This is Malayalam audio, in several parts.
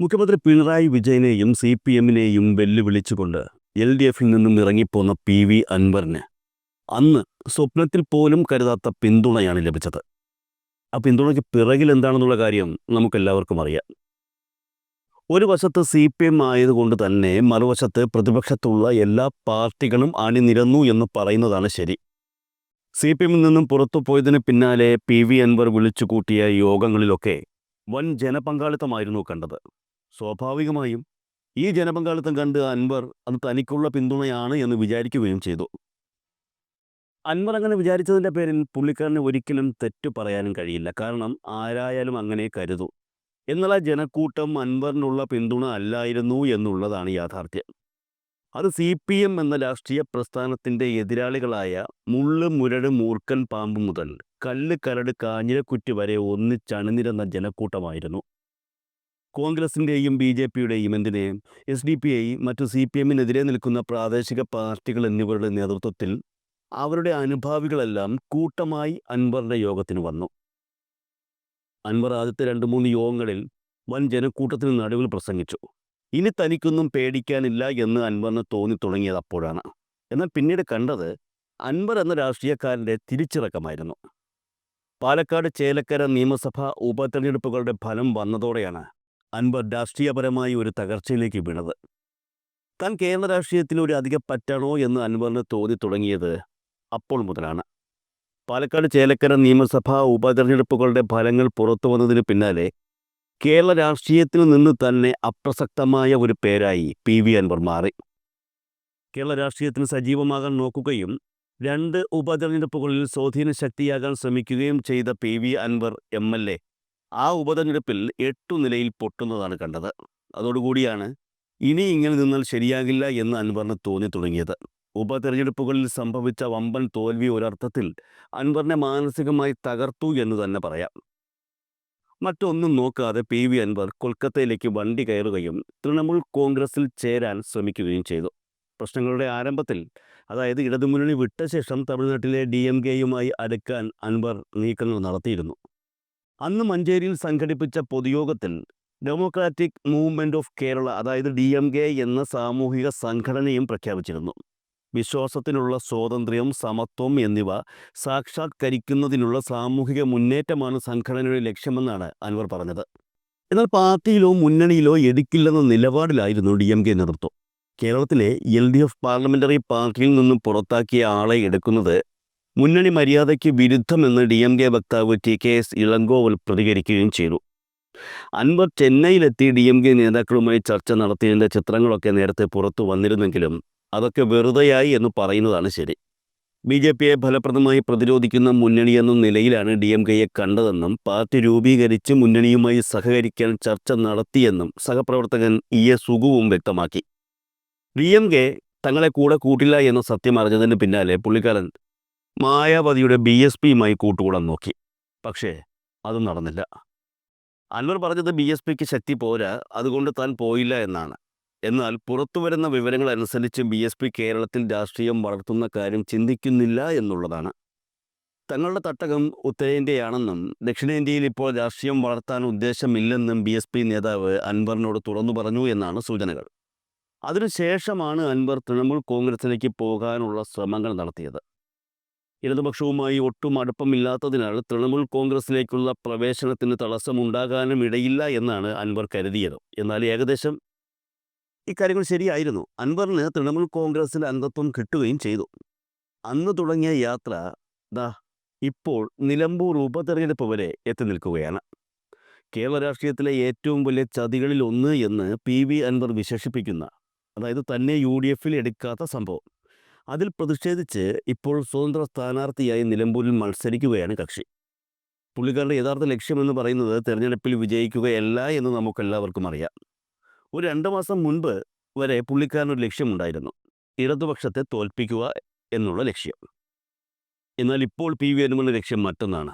മുഖ്യമന്ത്രി പിണറായി വിജയനെയും സി പി എമ്മിനെയും വെല്ലുവിളിച്ചുകൊണ്ട് എൽ ഡി എഫിൽ നിന്നും ഇറങ്ങിപ്പോന്ന പി വി അൻവറിന് അന്ന് സ്വപ്നത്തിൽ പോലും കരുതാത്ത പിന്തുണയാണ് ലഭിച്ചത്. ആ പിന്തുണയ്ക്ക് പിറകിൽ എന്താണെന്നുള്ള കാര്യം നമുക്കെല്ലാവർക്കും അറിയാം. ഒരു വശത്ത് സി പി എം ആയതുകൊണ്ട് തന്നെ മറുവശത്ത് പ്രതിപക്ഷത്തുള്ള എല്ലാ പാർട്ടികളും അണിനിരന്നു എന്ന് പറയുന്നതാണ് ശരി. സി പി എമ്മിൽ നിന്നും പുറത്തു പോയതിന് പിന്നാലെ പി വി അൻവർ വിളിച്ചു കൂട്ടിയ യോഗങ്ങളിലൊക്കെ വൻ ജനപങ്കാളിത്തമായിരുന്നു കണ്ടത്. സ്വാഭാവികമായും ഈ ജനപങ്കാളിത്തം കണ്ട് അൻവർ അത് തനിക്കുള്ള പിന്തുണയാണ് എന്ന് വിചാരിക്കുകയും ചെയ്തു. അൻവർ അങ്ങനെ വിചാരിച്ചതിന്റെ പേരിൽ പുള്ളിക്കാരന് ഒരിക്കലും തെറ്റു പറയാനും കഴിയില്ല. കാരണം ആരായാലും അങ്ങനെ കരുതൂ. എന്നാൽ ആ ജനക്കൂട്ടം അൻവറിനുള്ള പിന്തുണ അല്ലായിരുന്നു എന്നുള്ളതാണ് യാഥാർത്ഥ്യം. അത് സി പി എം എന്ന രാഷ്ട്രീയ പ്രസ്ഥാനത്തിന്റെ എതിരാളികളായ മുള്ള് മുരട് മൂർക്കൻ പാമ്പ് മുതൽ കല്ല് കരട് കാഞ്ഞിരക്കുറ്റി വരെ ഒന്നിച്ചണിനിരുന്ന ജനക്കൂട്ടമായിരുന്നു. കോൺഗ്രസിന്റെയും ബി ജെ പിയുടെയും എന്തിനെ? എസ് ഡി പി ഐ മറ്റു സി പി എമ്മിനെതിരെ നിൽക്കുന്ന പ്രാദേശിക പാർട്ടികൾ എന്നിവരുടെ നേതൃത്വത്തിൽ അവരുടെ അനുഭാവികളെല്ലാം കൂട്ടമായി അൻവറിന്റെ യോഗത്തിന് വന്നു. അൻവർ ആദ്യത്തെ രണ്ട് മൂന്ന് യോഗങ്ങളിൽ വൻ ജനക്കൂട്ടത്തിന് നടുവിൽ പ്രസംഗിച്ചു. ഇനി തനിക്കൊന്നും പേടിക്കാനില്ല എന്ന് അൻവറിന് തോന്നി തുടങ്ങിയത് അപ്പോഴാണ്. എന്നാൽ പിന്നീട് കണ്ടത് അൻവർ എന്ന രാഷ്ട്രീയക്കാരന്റെ തിരിച്ചിറക്കമായിരുന്നു. പാലക്കാട് ചേലക്കര നിയമസഭാ ഉപതെരഞ്ഞെടുപ്പുകളുടെ ഫലം വന്നതോടെയാണ് അൻവർ രാഷ്ട്രീയപരമായി ഒരു തകർച്ചയിലേക്ക് വീണത്. താൻ കേരള രാഷ്ട്രീയത്തിൽ ഒരു അധിക പറ്റണോ എന്ന് അൻവറിന് തോന്നി തുടങ്ങിയത് അപ്പോൾ മുതലാണ്. പാലക്കാട് ചേലക്കര നിയമസഭാ ഉപതെരഞ്ഞെടുപ്പുകളുടെ ഫലങ്ങൾ പുറത്തു വന്നതിന് പിന്നാലെ കേരള രാഷ്ട്രീയത്തിൽ നിന്ന് തന്നെ അപ്രസക്തമായ ഒരു പേരായി പി വി അൻവർ മാറി. കേരള രാഷ്ട്രീയത്തിന് സജീവമാകാൻ നോക്കുകയും രണ്ട് ഉപതെരഞ്ഞെടുപ്പുകളിൽ സ്വാധീന ശക്തിയാകാൻ ശ്രമിക്കുകയും ചെയ്ത P V Anwar M L A ആ ഉപതെരഞ്ഞെടുപ്പിൽ എട്ടു നിലയിൽ പൊട്ടുന്നതാണ് കണ്ടത്. അതോടുകൂടിയാണ് ഇനി ഇങ്ങനെ നിന്നാൽ ശരിയാകില്ല എന്ന് അൻവറിന് തോന്നി തുടങ്ങിയത്. ഉപതെരഞ്ഞെടുപ്പുകളിൽ സംഭവിച്ച വമ്പൻ തോൽവി ഒരർത്ഥത്തിൽ അൻവറിനെ മാനസികമായി തകർത്തു എന്ന് തന്നെ പറയാം. മറ്റൊന്നും നോക്കാതെ പി വി അൻവർ കൊൽക്കത്തയിലേക്ക് വണ്ടി കയറുകയും തൃണമൂൽ കോൺഗ്രസിൽ ചേരാൻ ശ്രമിക്കുകയും ചെയ്തു. പ്രശ്നങ്ങളുടെ ആരംഭത്തിൽ അതായത് ഇടതുമുന്നണി വിട്ട ശേഷം തമിഴ്നാട്ടിലെ ഡി എം കെയുമായി അടുക്കാൻ അൻവർ നീക്കങ്ങൾ നടത്തിയിരുന്നു. അന്ന് മഞ്ചേരിയിൽ സംഘടിപ്പിച്ച പൊതുയോഗത്തിൽ ഡെമോക്രാറ്റിക് മൂവ്മെന്റ് ഓഫ് കേരള അതായത് ഡി എം കെ എന്ന സാമൂഹിക സംഘടനയും പ്രഖ്യാപിച്ചിരുന്നു. വിശ്വാസത്തിനുള്ള സ്വാതന്ത്ര്യം സമത്വം എന്നിവ സാക്ഷാത്കരിക്കുന്നതിനുള്ള സാമൂഹിക മുന്നേറ്റമാണ് സംഘടനയുടെ ലക്ഷ്യമെന്നാണ് അൻവർ പറഞ്ഞത്. എന്നാൽ പാർട്ടിയിലോ മുന്നണിയിലോ എടുക്കില്ലെന്ന നിലപാടിലായിരുന്നു ഡി എം കെ നേതൃത്വം. കേരളത്തിലെ എൽ ഡി എഫ് പാർലമെന്ററി പാർട്ടിയിൽ നിന്നും പുറത്താക്കിയ ആളെ എടുക്കുന്നത് മുന്നണി മര്യാദയ്ക്ക് വിരുദ്ധമെന്ന് ഡി എം കെ വക്താവ് ടി കെ എസ് ഇളങ്കോവൽ പ്രതികരിക്കുകയും ചെയ്തു. അൻവർ ചെന്നൈയിലെത്തി ഡി എം കെ നേതാക്കളുമായി ചർച്ച നടത്തിയതിന്റെ ചിത്രങ്ങളൊക്കെ നേരത്തെ പുറത്തു വന്നിരുന്നെങ്കിലും അതൊക്കെ വെറുതെയായി എന്ന് പറയുന്നതാണ് ശരി. ബി ജെ പിയെ ഫലപ്രദമായി പ്രതിരോധിക്കുന്ന മുന്നണി എന്ന നിലയിലാണ് ഡി എം കെയെ കണ്ടതെന്നും പാർട്ടി രൂപീകരിച്ച് മുന്നണിയുമായി സഹകരിക്കാൻ ചർച്ച നടത്തിയെന്നും സഹപ്രവർത്തകൻ ഇ എ സുഗുവും വ്യക്തമാക്കി. ഡി എം കെ തങ്ങളെ കൂടെ കൂട്ടില്ല എന്ന സത്യം അറിഞ്ഞതിന് പിന്നാലെ പുള്ളിക്കാരൻ മായാവതിയുടെ ബി എസ് പിയുമായി കൂട്ടുകൂടാൻ നോക്കി. പക്ഷേ അതും നടന്നില്ല. അൻവർ പറഞ്ഞത് ബി എസ് പിക്ക് ശക്തി പോരാ അതുകൊണ്ട് താൻ പോയില്ല എന്നാണ്. എന്നാൽ പുറത്തുവരുന്ന വിവരങ്ങൾ അനുസരിച്ച് ബി എസ് പി കേരളത്തിൽ രാഷ്ട്രീയം വളർത്തുന്ന കാര്യം ചിന്തിക്കുന്നില്ല എന്നുള്ളതാണ്. തങ്ങളുടെ തട്ടകം ഉത്തരേന്ത്യയാണെന്നും ദക്ഷിണേന്ത്യയിൽ ഇപ്പോൾ രാഷ്ട്രീയം വളർത്താൻ ഉദ്ദേശമില്ലെന്നും ബി എസ് പി നേതാവ് അൻവറിനോട് തുറന്നു പറഞ്ഞു എന്നാണ് സൂചനകൾ. അതിനുശേഷമാണ് അൻവർ തൃണമൂൽ കോൺഗ്രസിലേക്ക് പോകാനുള്ള ശ്രമങ്ങൾ നടത്തിയത്. ഇടതുപക്ഷവുമായി ഒട്ടും അടുപ്പമില്ലാത്തതിനാൽ തൃണമൂൽ കോൺഗ്രസിലേക്കുള്ള പ്രവേശനത്തിന് തടസ്സമുണ്ടാകാനും ഇടയില്ല എന്നാണ് അൻവർ കരുതിയത്. എന്നാൽ ഏകദേശം ഇക്കാര്യങ്ങൾ ശരിയായിരുന്നു. അൻവറിന് തൃണമൂൽ കോൺഗ്രസിൽ അംഗത്വം കിട്ടുകയും ചെയ്തു. അന്ന് തുടങ്ങിയ യാത്ര ദാ ഇപ്പോൾ നിലമ്പൂർ ഉപതെരഞ്ഞെടുപ്പ് വരെ എത്തി നിൽക്കുകയാണ്. കേരള രാഷ്ട്രീയത്തിലെ ഏറ്റവും വലിയ ചതികളിൽ ഒന്ന് എന്ന് പി വി അൻവർ വിശേഷിപ്പിക്കുന്ന അതായത് തന്നെ യു ഡി എഫിൽ എടുക്കാത്ത സംഭവം. അതിൽ പ്രതിഷേധിച്ച് ഇപ്പോൾ സ്വതന്ത്ര സ്ഥാനാർത്ഥിയായി നിലമ്പൂരിൽ മത്സരിക്കുകയാണ് കക്ഷി. പുള്ളിക്കാരുടെ യഥാർത്ഥ ലക്ഷ്യമെന്ന് പറയുന്നത് തെരഞ്ഞെടുപ്പിൽ വിജയിക്കുകയല്ല എന്ന് നമുക്കെല്ലാവർക്കും അറിയാം. ഒരു രണ്ട് മാസം മുൻപ് വരെ പുള്ളിക്കാരനൊരു ലക്ഷ്യമുണ്ടായിരുന്നു. ഇടതുപക്ഷത്തെ തോൽപ്പിക്കുക എന്നുള്ള ലക്ഷ്യം. എന്നാൽ ഇപ്പോൾ പി വി അനുമന്റെ ലക്ഷ്യം മറ്റൊന്നാണ്.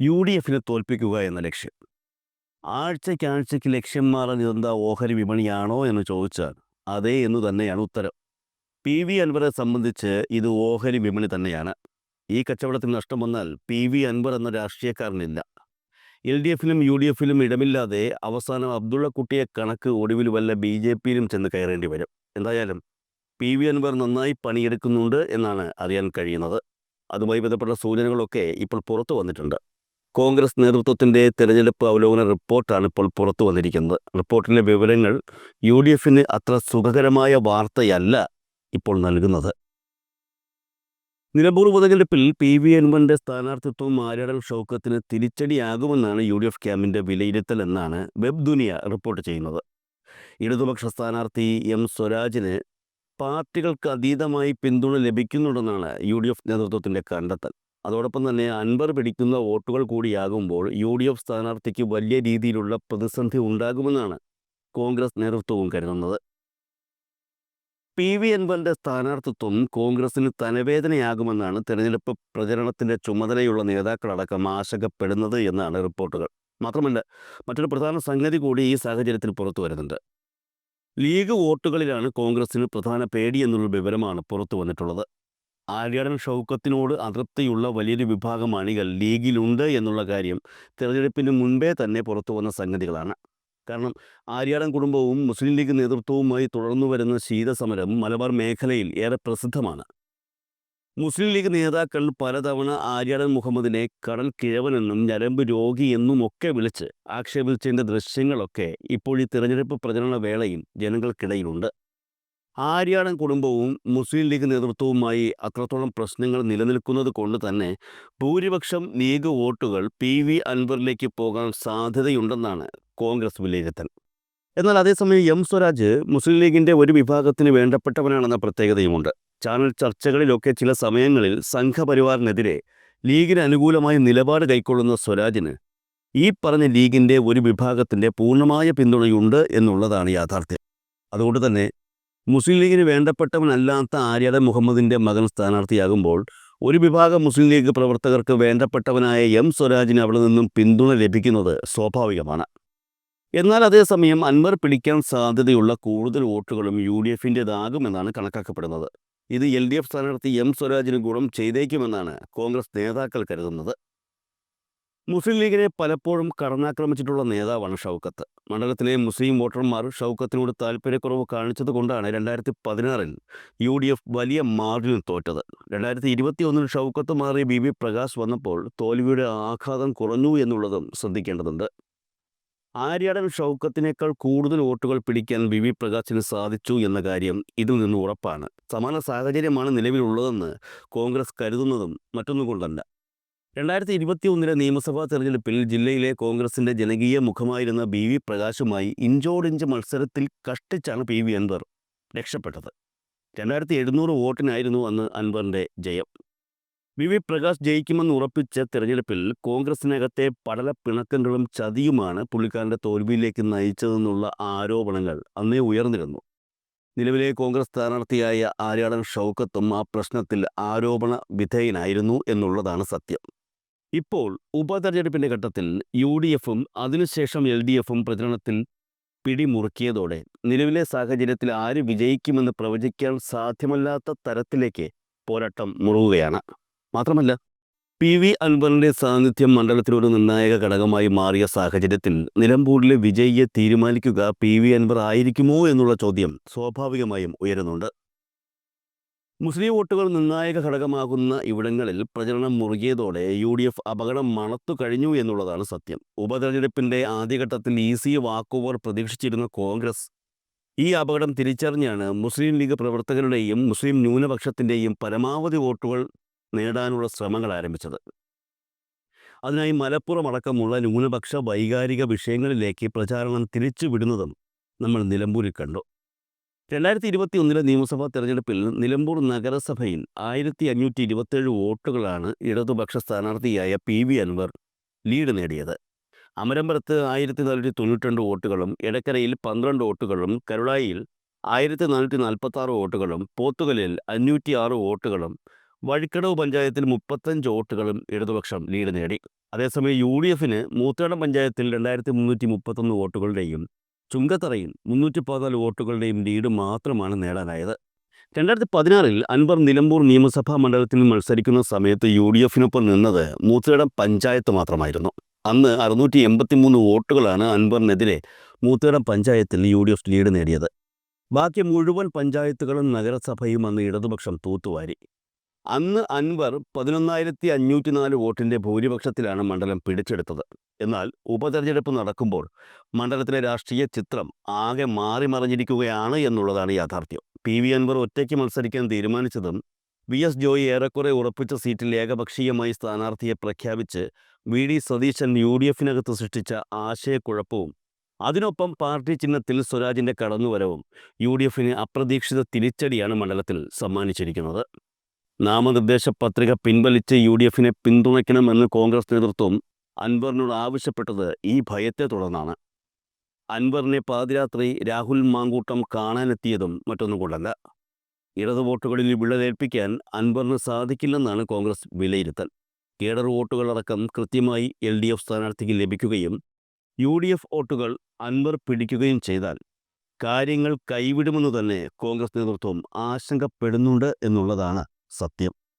യു ഡി എഫിനെ തോൽപ്പിക്കുക എന്ന ലക്ഷ്യം. ആഴ്ചയ്ക്കാഴ്ചയ്ക്ക് ലക്ഷ്യം മാറാൻ ഇതെന്താ ഓഹരി വിപണിയാണോ എന്ന് ചോദിച്ചാൽ അതേ എന്ന് തന്നെയാണ് ഉത്തരം. പി വി അൻവറെ സംബന്ധിച്ച് ഇത് ഓഹരി വിപണി തന്നെയാണ്. ഈ കച്ചവടത്തിൽ നഷ്ടം വന്നാൽ പി വി അൻവർ എന്ന രാഷ്ട്രീയക്കാരനില്ല. എൽ ഡി എഫിലും യു ഡി എഫിലും ഇടമില്ലാതെ അവസാനം അബ്ദുള്ളക്കുട്ടിയെ കണക്ക് ഒടുവിൽ വല്ല ബി ജെ പിയിലും ചെന്ന് കയറേണ്ടി വരും. എന്തായാലും പി വി അൻവർ നന്നായി പണിയെടുക്കുന്നുണ്ട് എന്നാണ് അറിയാൻ കഴിയുന്നത്. അതുമായി ബന്ധപ്പെട്ട സൂചനകളൊക്കെ ഇപ്പോൾ പുറത്തു വന്നിട്ടുണ്ട്. കോൺഗ്രസ് നേതൃത്വത്തിന്റെ തെരഞ്ഞെടുപ്പ് അവലോകന റിപ്പോർട്ടാണ് ഇപ്പോൾ പുറത്തു വന്നിരിക്കുന്നത്. റിപ്പോർട്ടിന്റെ വിവരങ്ങൾ യു ഡി എഫിന് അത്ര സുഖകരമായ വാർത്തയല്ല ഇപ്പോൾ നൽകുന്നത്. നിലമ്പൂർ ഉപതെരഞ്ഞെടുപ്പിൽ പി വി എൻവന്റെ സ്ഥാനാർത്ഥിത്വം ആര്യാടൻ ഷൗക്കത്തിന് തിരിച്ചടിയാകുമെന്നാണ് യു ഡി എഫ് ക്യാമ്പിന്റെ വിലയിരുത്തൽ എന്നാണ് വെബ് ദുനിയ റിപ്പോർട്ട് ചെയ്യുന്നത്. ഇടതുപക്ഷ സ്ഥാനാർത്ഥി എം സ്വരാജിന് പാർട്ടികൾക്ക് അതീതമായി പിന്തുണ ലഭിക്കുന്നുണ്ടെന്നാണ് യു ഡി എഫ് നേതൃത്വത്തിന്റെ കണ്ടെത്തൽ. അതോടൊപ്പം തന്നെ അൻപർ പിടിക്കുന്ന വോട്ടുകൾ കൂടിയാകുമ്പോൾ യു ഡി എഫ് സ്ഥാനാർത്ഥിക്ക് വലിയ രീതിയിലുള്ള പ്രതിസന്ധി ഉണ്ടാകുമെന്നാണ് കോൺഗ്രസ് നേതൃത്വവും കരുതുന്നത്. പി വി അൻവറിന്റെ സ്ഥാനാർത്ഥിത്വം കോൺഗ്രസിന് തനവേദനയാകുമെന്നാണ് തെരഞ്ഞെടുപ്പ് പ്രചരണത്തിന്റെ ചുമതലയുള്ള നേതാക്കളടക്കം ആശങ്കപ്പെടുന്നത് എന്നാണ് റിപ്പോർട്ടുകൾ. മാത്രമല്ല മറ്റൊരു പ്രധാന സംഗതി കൂടി ഈ സാഹചര്യത്തിൽ പുറത്തു വരുന്നുണ്ട്. ലീഗ് വോട്ടുകളിലാണ് കോൺഗ്രസിന് പ്രധാന പേടി എന്നുള്ള വിവരമാണ് പുറത്തു വന്നിട്ടുള്ളത്. ആര്യാടൻ ഷൗക്കത്തിനോട് അതൃപ്തിയുള്ള വലിയൊരു വിഭാഗം അണികൾ ലീഗിലുണ്ട് എന്നുള്ള കാര്യം തെരഞ്ഞെടുപ്പിന് മുൻപേ തന്നെ പുറത്തു വന്ന സംഗതികളാണ്. കാരണം ആര്യാടൻ കുടുംബവും മുസ്ലിം ലീഗ് നേതൃത്വവുമായി തുടർന്നു വരുന്ന ശീതസമരം മലബാർ മേഖലയിൽ ഏറെ പ്രസിദ്ധമാണ്. മുസ്ലിം ലീഗ് നേതാക്കൾ പലതവണ ആര്യാടൻ മുഹമ്മദിനെ കടൽ കിഴവനെന്നും ഞരമ്പ് രോഗി എന്നും ഒക്കെ വിളിച്ച് ആക്ഷേപിച്ചതിന്റെ ദൃശ്യങ്ങളൊക്കെ ഇപ്പോൾ ഈ തിരഞ്ഞെടുപ്പ് പ്രചരണ വേളയിൽ ജനങ്ങൾക്കിടയിലുണ്ട്. ആര്യാടൻ കുടുംബവും മുസ്ലിം ലീഗ് നേതൃത്വവുമായി അത്രത്തോളം പ്രശ്നങ്ങൾ നിലനിൽക്കുന്നത് കൊണ്ട് തന്നെ ഭൂരിപക്ഷം ലീഗ് വോട്ടുകൾ പി വി അൻവറിലേക്ക് പോകാൻ സാധ്യതയുണ്ടെന്നാണ് കോൺഗ്രസ് വിലയിരുത്തൽ. എന്നാൽ അതേസമയം എം സ്വരാജ് മുസ്ലിം ലീഗിന്റെ ഒരു വിഭാഗത്തിന് വേണ്ടപ്പെട്ടവനാണെന്ന പ്രത്യേകതയുമുണ്ട്. ചാനൽ ചർച്ചകളിലൊക്കെ ചില സമയങ്ങളിൽ സംഘപരിവാറിനെതിരെ ലീഗിന് അനുകൂലമായി നിലപാട് കൈക്കൊള്ളുന്ന സ്വരാജിന് ഈ പറഞ്ഞ ലീഗിന്റെ ഒരു വിഭാഗത്തിന്റെ പൂർണമായ പിന്തുണയുണ്ട് എന്നുള്ളതാണ് യാഥാർത്ഥ്യം. അതുകൊണ്ട് തന്നെ മുസ്ലിം ലീഗിന് വേണ്ടപ്പെട്ടവനല്ലാത്ത ആര്യാദ മുഹമ്മദിന്റെ മകൻ സ്ഥാനാർത്ഥിയാകുമ്പോൾ ഒരു വിഭാഗം മുസ്ലിം ലീഗ് പ്രവർത്തകർക്ക് വേണ്ടപ്പെട്ടവനായ എം സ്വരാജിന് അവിടെ നിന്നും പിന്തുണ ലഭിക്കുന്നത് സ്വാഭാവികമാണ്. എന്നാൽ അതേസമയം അൻവർ പിടിക്കാൻ സാധ്യതയുള്ള കൂടുതൽ വോട്ടുകളും യു ഡി എഫിന്റെതാകുമെന്നാണ് കണക്കാക്കപ്പെടുന്നത്. ഇത് എൽ ഡി എഫ് സ്ഥാനാർത്ഥി എം സ്വരാജിന് ഗുണം ചെയ്തേക്കുമെന്നാണ് കോൺഗ്രസ് നേതാക്കൾ കരുതുന്നത്. മുസ്ലിം ലീഗിനെ പലപ്പോഴും കടന്നാക്രമിച്ചിട്ടുള്ള നേതാവാണ് ഷൗക്കത്ത്. മണ്ഡലത്തിലെ മുസ്ലിം വോട്ടർമാർ ഷൗക്കത്തിനോട് താല്പര്യക്കുറവ് കാണിച്ചതുകൊണ്ടാണ് രണ്ടായിരത്തി പതിനാറിൽ യു ഡി എഫ് വലിയ മാർജിനിൽ തോറ്റത്. രണ്ടായിരത്തി ഇരുപത്തി ഒന്നിൽ ഷൗക്കത്ത് മാറി ബി ബി പ്രകാശ് വന്നപ്പോൾ തോൽവിയുടെ ആഘാതം കുറഞ്ഞു എന്നുള്ളതും ശ്രദ്ധിക്കേണ്ടതുണ്ട്. ആര്യാടൻ ഷൗക്കത്തിനേക്കാൾ കൂടുതൽ വോട്ടുകൾ പിടിക്കാൻ വി വി പ്രകാശിന് സാധിച്ചു എന്ന കാര്യം ഇതിൽ നിന്ന് ഉറപ്പാണ്. സമാന സാഹചര്യമാണ് നിലവിലുള്ളതെന്ന് കോൺഗ്രസ് കരുതുന്നതും മറ്റൊന്നുകൊണ്ടല്ല. രണ്ടായിരത്തി ഇരുപത്തി ഒന്നിലെ നിയമസഭാ തെരഞ്ഞെടുപ്പിൽ ജില്ലയിലെ കോൺഗ്രസിന്റെ ജനകീയ മുഖമായിരുന്ന ബി വി പ്രകാശുമായി ഇഞ്ചോടിഞ്ച് മത്സരത്തിൽ കഷ്ടിച്ചാണ് പി വി അൻവർ രക്ഷപ്പെട്ടത്. രണ്ടായിരത്തി എഴുന്നൂറ് വോട്ടിനായിരുന്നു അന്ന് അൻവറിന്റെ ജയം. വി വി പ്രകാശ് ജയിക്കുമെന്ന് ഉറപ്പിച്ച തെരഞ്ഞെടുപ്പിൽ കോൺഗ്രസിനകത്തെ പടല പിണക്കങ്ങളും ചതിയുമാണ് പുള്ളിക്കാരന്റെ തോൽവിയിലേക്ക് നയിച്ചതെന്നുള്ള ആരോപണങ്ങൾ അന്നേ ഉയർന്നിരുന്നു. നിലവിലെ കോൺഗ്രസ് സ്ഥാനാർത്ഥിയായ ആര്യാടൻ ഷൗക്കത്തും ആ പ്രശ്നത്തിൽ ആരോപണ വിധേയനായിരുന്നു എന്നുള്ളതാണ് സത്യം. ഇപ്പോൾ ഉപതെരഞ്ഞെടുപ്പിന്റെ ഘട്ടത്തിൽ യു ഡി എഫും അതിനുശേഷം എൽ ഡി എഫും പ്രചരണത്തിൽ പിടിമുറുക്കിയതോടെ നിലവിലെ സാഹചര്യത്തിൽ ആര് വിജയിക്കുമെന്ന് പ്രവചിക്കാൻ സാധ്യമല്ലാത്ത തരത്തിലേക്ക് പോരാട്ടം മുറുകുകയാണ്. മാത്രമല്ല പി വി അൻവറിന്റെ സാന്നിധ്യം മണ്ഡലത്തിൽ ഒരു നിർണായക ഘടകമായി മാറിയ സാഹചര്യത്തിൽ നിലമ്പൂരിലെ വിജയിയെ തീരുമാനിക്കുക പി വി അൻവർ ആയിരിക്കുമോ എന്നുള്ള ചോദ്യം സ്വാഭാവികമായും ഉയരുന്നുണ്ട്. മുസ്ലിം വോട്ടുകൾ നിർണായക ഘടകമാകുന്ന ഇവിടങ്ങളിൽ പ്രചരണം മുറുകിയതോടെ യു ഡി എഫ് അപകടം മണത്തു കഴിഞ്ഞു എന്നുള്ളതാണ് സത്യം. ഉപതെരഞ്ഞെടുപ്പിന്റെ ആദ്യഘട്ടത്തിൽ ഈസി വാക്കോവർ പ്രതീക്ഷിച്ചിരുന്ന കോൺഗ്രസ് ഈ അപകടം തിരിച്ചറിഞ്ഞാണ് മുസ്ലിം ലീഗ് പ്രവർത്തകരുടെയും മുസ്ലിം ന്യൂനപക്ഷത്തിന്റെയും പരമാവധി വോട്ടുകൾ നേടാനുള്ള ശ്രമങ്ങൾ ആരംഭിച്ചത്. അതിനായി മലപ്പുറം അടക്കമുള്ള ന്യൂനപക്ഷ വൈകാരിക വിഷയങ്ങളിലേക്ക് പ്രചാരണം തിരിച്ചുവിടുന്നതും നമ്മൾ നിലമ്പൂരിൽ കണ്ടു. രണ്ടായിരത്തി ഇരുപത്തി ഒന്നിലെ നിയമസഭാ തെരഞ്ഞെടുപ്പിൽ നിലമ്പൂർ നഗരസഭയിൽ ആയിരത്തി അഞ്ഞൂറ്റി ഇരുപത്തേഴ് വോട്ടുകളാണ് ഇടതുപക്ഷ സ്ഥാനാർത്ഥിയായ പി വി അൻവർ ലീഡ് നേടിയത്. അമരമ്പലത്ത് ആയിരത്തി നാനൂറ്റി തൊണ്ണൂറ്റി വോട്ടുകളും എടക്കരയിൽ പന്ത്രണ്ട് വോട്ടുകളും കരുളായിൽ ആയിരത്തി നാനൂറ്റി നാൽപ്പത്തി ആറ് വോട്ടുകളും പോത്തുകലിൽ അഞ്ഞൂറ്റി ആറ് വോട്ടുകളും വഴിക്കടവ് പഞ്ചായത്തിൽ മുപ്പത്തഞ്ച് വോട്ടുകളും ഇടതുപക്ഷം ലീഡ് നേടി. അതേസമയം യു ഡി എഫിന് മൂത്തേടം പഞ്ചായത്തിൽ രണ്ടായിരത്തി മുന്നൂറ്റി മുപ്പത്തൊന്ന് വോട്ടുകളുടെയും ചുങ്കത്തറയിൽ മുന്നൂറ്റി പതിനാല് വോട്ടുകളുടെയും ലീഡ് മാത്രമാണ് നേടാനായത്. രണ്ടായിരത്തി പതിനാറിൽ അൻവർ നിലമ്പൂർ നിയമസഭാ മണ്ഡലത്തിൽ മത്സരിക്കുന്ന സമയത്ത് യു ഡി എഫിനൊപ്പം നിന്നത് മൂത്തേടം പഞ്ചായത്ത് മാത്രമായിരുന്നു. അന്ന് അറുന്നൂറ്റി എൺപത്തി മൂന്ന് വോട്ടുകളാണ് അൻവറിനെതിരെ മൂത്തേടം പഞ്ചായത്തിൽ യു ഡി എഫ് ലീഡ് നേടിയത്. ബാക്കി മുഴുവൻ പഞ്ചായത്തുകളും നഗരസഭയും അന്ന് ഇടതുപക്ഷം തൂത്തുവാരി. അന്ന് അൻവർ പതിനൊന്നായിരത്തി അഞ്ഞൂറ്റി നാല് വോട്ടിന്റെ ഭൂരിപക്ഷത്തിലാണ് മണ്ഡലം പിടിച്ചെടുത്തത്. എന്നാൽ ഉപതെരഞ്ഞെടുപ്പ് നടക്കുമ്പോൾ മണ്ഡലത്തിലെ രാഷ്ട്രീയ ചിത്രം ആകെ മാറി മറിഞ്ഞിരിക്കുകയാണ് എന്നുള്ളതാണ് യാഥാർത്ഥ്യം. പി വി അൻവർ ഒറ്റയ്ക്ക് മത്സരിക്കാൻ തീരുമാനിച്ചതും വി എസ് ജോയി ഏറെക്കുറെ ഉറപ്പിച്ച സീറ്റിൽ ഏകപക്ഷീയമായി സ്ഥാനാർത്ഥിയെ പ്രഖ്യാപിച്ച് V D Satheesan U D എഫിനകത്ത് സൃഷ്ടിച്ച ആശയക്കുഴപ്പവും അതിനൊപ്പം പാർട്ടി ചിഹ്നത്തിൽ സ്വരാജിന്റെ കടന്നുവരവും യു ഡി എഫിന് അപ്രതീക്ഷിത തിരിച്ചടിയാണ് മണ്ഡലത്തിൽ സമ്മാനിച്ചിരിക്കുന്നത്. നാമനിർദ്ദേശ പത്രിക പിൻവലിച്ച് യു ഡി എഫിനെ പിന്തുണയ്ക്കണമെന്ന് കോൺഗ്രസ് നേതൃത്വം അൻവറിനോട് ആവശ്യപ്പെട്ടത് ഈ ഭയത്തെ തുടർന്നാണ്. അൻവറിനെ പാതിരാത്രി രാഹുൽ മാങ്കൂട്ടം കാണാനെത്തിയതും മറ്റൊന്നും കൊണ്ടല്ല. ഇടതു വോട്ടുകളിൽ വിള്ളലേൽപ്പിക്കാൻ അൻവറിന് സാധിക്കില്ലെന്നാണ് കോൺഗ്രസ് വിലയിരുത്തൽ. കേഡർ വോട്ടുകളടക്കം കൃത്യമായി എൽ ഡി എഫ് സ്ഥാനാർത്ഥിക്ക് ലഭിക്കുകയും യു ഡി എഫ് വോട്ടുകൾ അൻവർ പിടിക്കുകയും ചെയ്താൽ കാര്യങ്ങൾ കൈവിടുമെന്ന് തന്നെ കോൺഗ്രസ് നേതൃത്വം ആശങ്കപ്പെടുന്നുണ്ട് എന്നുള്ളതാണ് സത്യം.